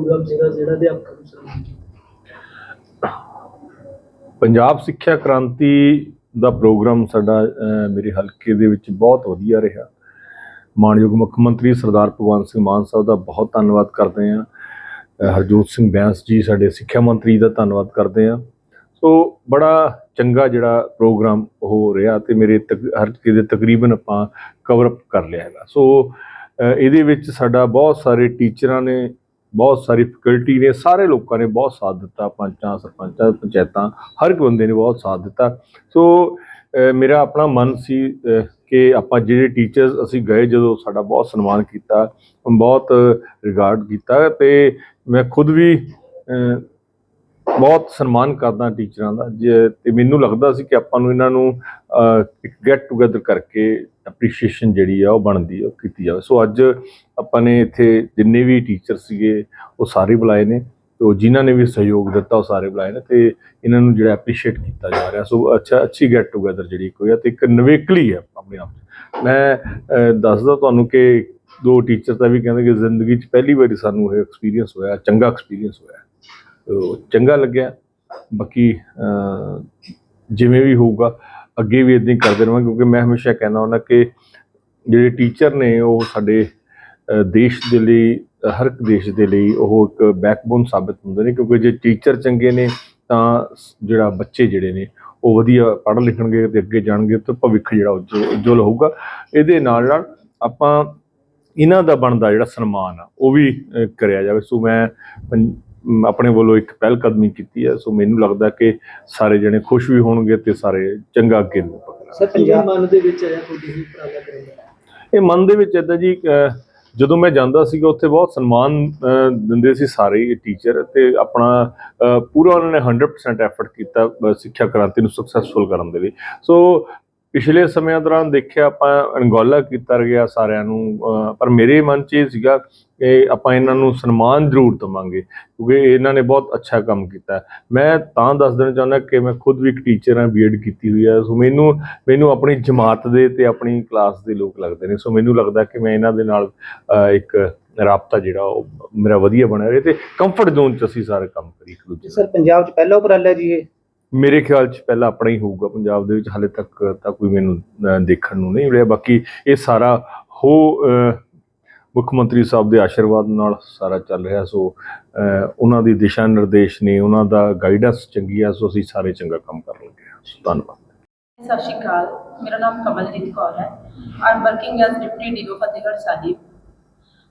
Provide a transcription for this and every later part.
Programme ਸੀਗਾ ਜਿਹੜਾ ਅਧਿਆਪਕਾਂ ਨੂੰ ਸਨਮਾਨ ਪੰਜਾਬ ਸਿੱਖਿਆ ਕ੍ਰਾਂਤੀ ਦਾ ਪ੍ਰੋਗਰਾਮ ਸਾਡਾ ਮੇਰੇ ਹਲਕੇ ਦੇ ਵਿੱਚ ਬਹੁਤ ਵਧੀਆ ਰਿਹਾ। ਮਾਨਯੋਗ ਮੁੱਖ ਮੰਤਰੀ ਸਰਦਾਰ ਭਗਵੰਤ ਸਿੰਘ ਮਾਨ ਸਾਹਿਬ ਦਾ ਬਹੁਤ ਧੰਨਵਾਦ ਕਰਦੇ ਹਾਂ। ਹਰਜੋਤ ਸਿੰਘ ਬੈਂਸ ਜੀ ਸਾਡੇ ਸਿੱਖਿਆ ਮੰਤਰੀ ਦਾ ਧੰਨਵਾਦ ਕਰਦੇ ਹਾਂ। ਸੋ, ਬੜਾ ਚੰਗਾ ਜਿਹੜਾ ਪ੍ਰੋਗਰਾਮ ਉਹ ਰਿਹਾ ਤੇ ਮੇਰੇ ਤਕ- ਹਲਕੇ ਦੇ ਤਕਰੀਬਨ ਆਪਾਂ ਕਵਰ ਅਪ ਕਰ ਲਿਆ ਹੈਗਾ। ਸੋ ਇਹਦੇ ਵਿੱਚ ਸਾਡਾ ਬਹੁਤ ਸਾਰੇ ਟੀਚਰਾਂ ਨੇ ਬਹੁਤ ਸਾਰੀ ਫੈਕਲਟੀ ਨੇ ਸਾਰੇ ਲੋਕਾਂ ਨੇ ਬਹੁਤ ਸਾਥ ਦਿੱਤਾ ਪੰਚਾਂ ਸਰਪੰਚਾਂ ਪੰਚਾਇਤਾਂ ਹਰ ਇੱਕ ਬੰਦੇ ਨੇ ਬਹੁਤ ਸਾਥ ਦਿੱਤਾ। ਸੋ ਮੇਰਾ ਆਪਣਾ ਮਨ ਸੀ ਕਿ ਆਪਾਂ ਜਿਹੜੇ ਟੀਚਰਸ ਅਸੀਂ ਗਏ ਜਦੋਂ ਸਾਡਾ ਬਹੁਤ ਸਨਮਾਨ ਕੀਤਾ ਬਹੁਤ ਰਿਗਾਰਡ ਕੀਤਾ ਤੇ ਮੈਂ ਖੁਦ ਵੀ ਬਹੁਤ ਸਨਮਾਨ ਕਰਦਾ ਟੀਚਰਾਂ ਦਾ। ਜੇ ਤੇ ਮੈਨੂੰ ਲੱਗਦਾ ਸੀ ਕਿ ਆਪਾਂ ਨੂੰ ਇਹਨਾਂ ਨੂੰ ਅਹ, ਇੱਕ ਗੈਟ ਟੂਗੇਦਰ ਕਰਕੇ ਐਪਰੀਸ਼ੀਏਸ਼ਨ ਜਿਹੜੀ ਆ ਉਹ ਬਣਦੀ ਉਹ ਕੀਤੀ ਜਾਵੇ। ਸੋ ਅੱਜ ਆਪਾਂ ਨੇ ਇੱਥੇ ਜਿੰਨੇ ਵੀ ਟੀਚਰ ਸੀਗੇ, ਉਹ ਸਾਰੇ ਬੁਲਾਏ ਨੇ ਤੇ ਉਹ ਜਿਨ੍ਹਾਂ ਨੇ ਵੀ ਸਹਿਯੋਗ ਦਿੱਤਾ, ਉਹ ਸਾਰੇ ਬੁਲਾਏ ਨੇ ਤੇ ਇਹਨਾਂ ਨੂੰ ਜਿਹੜਾ ਐਪਰੀਸ਼ੀਏਟ ਕੀਤਾ ਜਾ ਰਿਹਾ। ਸੋ ਅੱਛਾ, ਅੱਛੀ ਗੈਟ ਟੂਗੇਦਰ ਜਿਹੜੀ ਕੋਈ ਆ ਤੇ ਇੱਕ ਨਵੇਕਲੀ ਹੈ ਆਪਣੇ ਆਪ 'ਚ। ਮੈਂ ਦੱਸਦਾ ਤੁਹਾਨੂੰ ਕਿ ਦੋ ਟੀਚਰ ਤਾਂ ਵੀ ਕਹਿੰਦੇ ਕਿ ਜ਼ਿੰਦਗੀ 'ਚ ਪਹਿਲੀ ਵਾਰੀ ਸਾਨੂੰ ਇਹ ਐਕਸਪੀਰੀਅੰਸ ਹੋਇਆ, ਚੰਗਾ ਐਕਸਪੀਰੀਅੰਸ ਹੋਇਆ। ਚੰਗਾ ਲੱਗਿਆ। ਬਾਕੀ ਜਿਵੇਂ ਵੀ ਹੋਊਗਾ ਅੱਗੇ ਵੀ ਇਦਾਂ ਹੀ ਕਰਦੇ ਰਹਾਂਗੇ ਕਿਉਂਕਿ ਮੈਂ ਹਮੇਸ਼ਾ ਕਹਿੰਦਾ ਹੁੰਦਾ ਕਿ ਜਿਹੜੇ ਟੀਚਰ ਨੇ ਉਹ ਸਾਡੇ ਦੇਸ਼ ਦੇ ਲਈ, ਹਰ ਇੱਕ ਦੇਸ਼ ਦੇ ਲਈ ਉਹ ਇੱਕ ਬੈਕਬੋਨ ਸਾਬਿਤ ਹੁੰਦੇ ਨੇ, ਕਿਉਂਕਿ ਜੇ ਟੀਚਰ ਚੰਗੇ ਨੇ ਤਾਂ ਜਿਹੜਾ ਬੱਚੇ ਜਿਹੜੇ ਨੇ ਉਹ ਵਧੀਆ ਪੜ੍ਹ ਲਿਖਣਗੇ ਤੇ ਅੱਗੇ ਜਾਣਗੇ ਤੇ ਭਵਿੱਖ ਜਿਹੜਾ ਉੱਜ- ਉਜਵਲ ਹੋਊਗਾ ਇਹਦੇ ਨਾਲ ਨਾਲ ਆਪਾਂ, ਇਹਨਾਂ ਦਾ ਬਣਦਾ ਜਿਹੜਾ ਸਨਮਾਨ ਆ, ਉਹ ਵੀ ਕਰਿਆ ਜਾਵੇ। ਸੋ ਮੈਂ ਪੰ- ਆਪਣੇ ਵੱਲੋਂ ਇੱਕ ਪਹਿਲ ਕਦਮੀ ਕੀਤੀ ਹੈ। ਸੋ ਮੈਨੂੰ ਲੱਗਦਾ ਕਿ ਸਾਰੇ ਜਣੇ ਖੁਸ਼ ਵੀ ਹੋਣਗੇ ਤੇ ਸਾਰੇ ਚੰਗਾ ਅੱਗੇ ਨੂੰ ਸਰ ਪੰਜਾਬ ਮਨ ਦੇ ਵਿੱਚ ਆਇਆ ਤੁਹਾਡੀ ਹੀ ਕਰਨ ਦਾ ਇਹ ਮਨ ਦੇ ਵਿੱਚ ਇਦਾਂ ਜੀ ਜਦੋਂ ਮੈਂ ਜਾਂਦਾ ਸੀਗਾ ਉੱਥੇ ਬਹੁਤ ਸਨਮਾਨ ਦਿੰਦੇ ਸੀ ਸਾਰੇ ਟੀਚਰ ਤੇ ਆਪਣਾ ਪੂਰਾ ਉਹਨਾਂ ਨੇ 100% ਐਫਰਟ ਕੀਤਾ ਸਿੱਖਿਆ ਕ੍ਰਾਂਤੀ ਨੂੰ ਸਕਸੈਸਫੁਲ ਕਰਨ ਦੇ ਲਈ। ਸੋ ਪਿਛਲੇ ਸਮਿਆਂ ਦੌਰਾਨ ਦੇਖਿਆ ਆਪਾਂ ਅਣਗੌਲਾ ਕੀਤਾ ਗਿਆ ਸਾਰਿਆਂ ਨੂੰ ਪਰ ਮੇਰੇ ਮਨ 'ਚ ਇਹ ਸੀਗਾ ਕਿ ਆਪਾਂ ਇਹਨਾਂ ਨੂੰ ਸਨਮਾਨ ਜ਼ਰੂਰ ਦਵਾਂਗੇ, ਕਿਉਂਕਿ ਇਹਨਾਂ ਨੇ ਬਹੁਤ ਅੱਛਾ ਕੰਮ ਕੀਤਾ। ਮੈਂ ਤਾਂ ਦੱਸ ਦੇਣਾ ਚਾਹੁੰਦਾ ਕਿ ਮੈਂ ਖੁਦ ਵੀ ਇੱਕ ਟੀਚਰ ਹਾਂ ਬੀਐਡ ਕੀਤੀ ਹੋਈ ਹੈ ਸੋ ਮੈਨੂੰ ਮੈਨੂੰ ਆਪਣੀ ਜਮਾਤ ਦੇ ਤੇ ਆਪਣੀ ਕਲਾਸ ਦੇ ਲੋਕ ਲੱਗਦੇ ਨੇ, ਸੋ ਮੈਨੂੰ ਲੱਗਦਾ ਕਿ ਮੈਂ ਇਹਨਾਂ ਦੇ ਨਾਲ ਇੱਕ ਰਾਬਤਾ ਜਿਹੜਾ ਉਹ ਮੇਰਾ ਵਧੀਆ ਬਣਿਆ ਰਹੇ ਤੇ ਕੰਫਰਟ ਜ਼ੋਨ 'ਚ ਅਸੀਂ ਸਾਰੇ ਕੰਮ ਕਰੀ ਇੱਕ ਦੂਜੇ ਸਰ, ਪੰਜਾਬ 'ਚ ਪਹਿਲਾ ਉਪਰਾਲਾ ਜੀ ਇਹ? ਮੇਰੇ ਖਿਆਲ 'ਚ ਪਹਿਲਾਂ ਆਪਣਾ ਹੀ ਹੋਊਗਾ, ਪੰਜਾਬ ਦੇ ਵਿੱਚ ਹਾਲੇ ਤੱਕ ਤਾਂ ਕੋਈ ਮੈਨੂੰ ਦੇਖਣ ਨੂੰ ਨਹੀਂ ਮਿਲਿਆ। ਬਾਕੀ ਇਹ ਸਾਰਾ ਹੋ ਮੁੱਖ ਮੰਤਰੀ ਸਾਹਿਬ ਦੇ ਆਸ਼ੀਰਵਾਦ ਨਾਲ ਸਾਰਾ ਚੱਲ ਰਿਹਾ। ਸੋ ਉਹਨਾਂ ਦੀ ਦਿਸ਼ਾ ਨਿਰਦੇਸ਼ ਨੇ, ਉਹਨਾਂ ਦਾ ਗਾਈਡੈਂਸ ਚੰਗੀ ਆ। ਸੋ, ਅਸੀਂ ਸਾਰੇ ਚੰਗਾ ਕੰਮ ਕਰ ਲਵਾਂਗੇ ਧੰਨਵਾਦ। ਸਤਿ ਸ਼੍ਰੀ ਅਕਾਲ। ਮੇਰਾ ਨਾਮ ਕਮਲਜੀਤ ਕੌਰ ਹੈ। I working as deputy DO Fatehgarh Sahib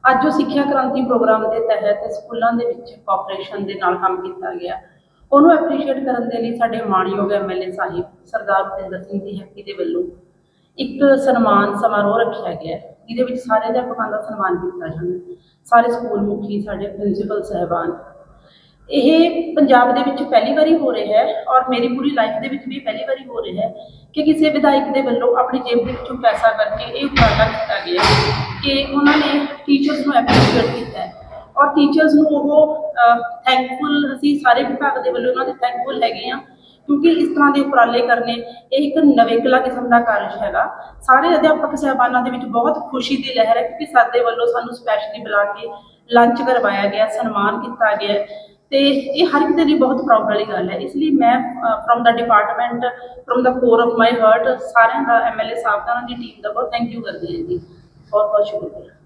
ਅੱਜ ਜੋ ਸਿੱਖਿਆ ਕ੍ਰਾਂਤੀ ਪ੍ਰੋਗਰਾਮ ਦੇ ਤਹਿਤ ਸਕੂਲਾਂ ਦੇ ਵਿੱਚ ਕੋਆਪਰੇਸ਼ਨ ਦੇ ਨਾਲ ਕੰਮ ਕੀਤਾ ਗਿਆ। ਉਹਨੂੰ ਐਪਰੀਸ਼ੀਏਟ ਕਰਨ ਦੇ ਲਈ ਸਾਡੇ ਮਾਣਯੋਗ ਐਮਐਲਏ ਸਾਹਿਬ ਸਰਦਾਰ ਭੁਪਿੰਦਰ ਸਿੰਘ ਦੀ ਹੈਪੀ ਦੇ ਵੱਲੋਂ ਇੱਕ ਸਨਮਾਨ ਸਮਾਰੋਹ ਰੱਖਿਆ ਗਿਆ ਹੈ, ਜਿਹਦੇ ਵਿੱਚ ਸਾਰੇ ਅਧਿਆਪਕਾਂ ਦਾ ਸਨਮਾਨ ਕੀਤਾ ਜਾਂਦਾ ਸਾਰੇ ਸਕੂਲ ਮੁਖੀ ਸਾਡੇ ਪ੍ਰਿੰਸੀਪਲ ਸਹਿਬਾਨ। ਇਹ ਪੰਜਾਬ ਦੇ ਵਿੱਚ ਪਹਿਲੀ ਵਾਰੀ ਹੋ ਰਿਹਾ ਹੈ ਔਰ ਮੇਰੀ ਪੂਰੀ ਲਾਈਫ ਦੇ ਵਿੱਚ ਵੀ ਪਹਿਲੀ ਵਾਰੀ ਹੋ ਰਿਹਾ ਹੈ ਕਿ ਕਿਸੇ ਵਿਧਾਇਕ ਦੇ ਵੱਲੋਂ ਆਪਣੀ ਜੇਬ ਦੇ ਵਿੱਚੋਂ ਪੈਸਾ ਕਰਕੇ ਇਹ ਉਪਰਾਲਾ ਕੀਤਾ ਗਿਆ ਕਿ ਉਹਨਾਂ ਨੇ ਟੀਚਰਸ ਨੂੰ ਐਪਰੀਸ਼ੀਏਟ ਕੀਤਾ ਔਰ ਟੀਚਰਸ ਨੂੰ ਉਹ ਥੈਂਕਫੁਲ ਅਸੀਂ ਸਾਰੇ ਵਿਭਾਗ ਦੇ ਵੱਲੋਂ ਉਹਨਾਂ ਦੇ ਥੈਂਕਫੁਲ ਹੈਗੇ ਆ ਕਿਉਂਕਿ ਇਸ ਤਰ੍ਹਾਂ ਦੇ ਉਪਰਾਲੇ ਕਰਨੇ ਇਹ ਇੱਕ ਨਵੇਕਲਾ ਕਿਸਮ ਦਾ ਕਾਰਜ ਹੈਗਾ। ਸਾਰੇ ਅਧਿਆਪਕ ਸਹਿਬਾਨਾਂ ਦੇ ਵਿੱਚ ਬਹੁਤ ਖੁਸ਼ੀ ਦੀ ਲਹਿਰ ਹੈ, ਕਿਉਂਕਿ ਸਾਡੇ ਵੱਲੋਂ ਸਾਨੂੰ ਸਪੈਸ਼ਲੀ ਬੁਲਾ ਕੇ ਲੰਚ ਕਰਵਾਇਆ ਗਿਆ, ਸਨਮਾਨ ਕੀਤਾ ਗਿਆ ਹੈ। ਤੇ ਇਹ ਹਰ ਇੱਕ ਦੇ ਲਈ ਬਹੁਤ ਪ੍ਰਾਊਡ ਵਾਲੀ ਗੱਲ ਹੈ। ਇਸ ਲਈ ਮੈਂ ਫਰੋਮ ਦਾ ਡਿਪਾਰਟਮੈਂਟ ਫਰੋਮ ਦਾ ਕੋਰ ਆਫ ਮਾਈ ਹਾਰਟ ਸਾਰਿਆਂ ਦਾ ਐਮਐਲਏ ਸਾਹਿਬ ਦਾ ਉਹਨਾਂ ਦੀ ਟੀਮ ਦਾ ਬਹੁਤ ਥੈਂਕ ਯੂ ਕਰਦੀ ਹਾਂ ਜੀ। ਬਹੁਤ ਬਹੁਤ ਸ਼ੁਕਰੀਆ।